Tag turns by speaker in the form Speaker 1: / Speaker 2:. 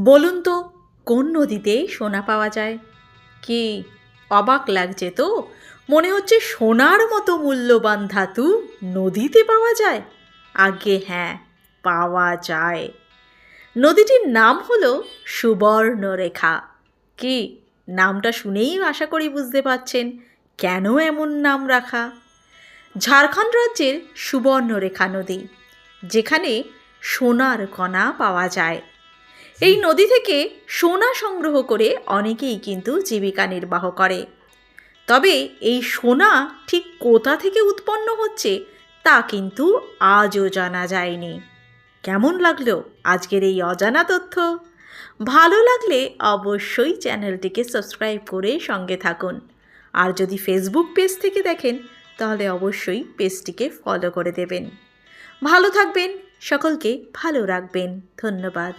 Speaker 1: বলুন তো, কোন নদীতে সোনা পাওয়া যায়? কি অবাক লাগছে তো? মনে হচ্ছে সোনার মতো মূল্যবান ধাতু নদীতে পাওয়া যায়। আগে হ্যাঁ পাওয়া যায়। নদীটির নাম হলো সুবর্ণরেখা। কি, নামটা শুনেই আশা করি বুঝতে পাচ্ছেন কেন এমন নাম রাখা? ঝাড়খণ্ড রাজ্যের সুবর্ণরেখা নদী, যেখানে সোনার কণা পাওয়া যায়। এই নদী থেকে সোনা সংগ্রহ করে অনেকেই কিন্তু জীবিকা নির্বাহ করে। তবে এই সোনা ঠিক কোথা থেকে উৎপন্ন হচ্ছে তা কিন্তু আজও জানা যায়নি। কেমন লাগল আজকের এই অজানা তথ্য? ভালো লাগলে অবশ্যই চ্যানেলটিকে সাবস্ক্রাইব করে সঙ্গে থাকুন। আর যদি ফেসবুক পেজ থেকে দেখেন, তাহলে অবশ্যই পেজটিকে ফলো করে দেবেন। ভালো থাকবেন, সকলকে ভালো রাখবেন। ধন্যবাদ।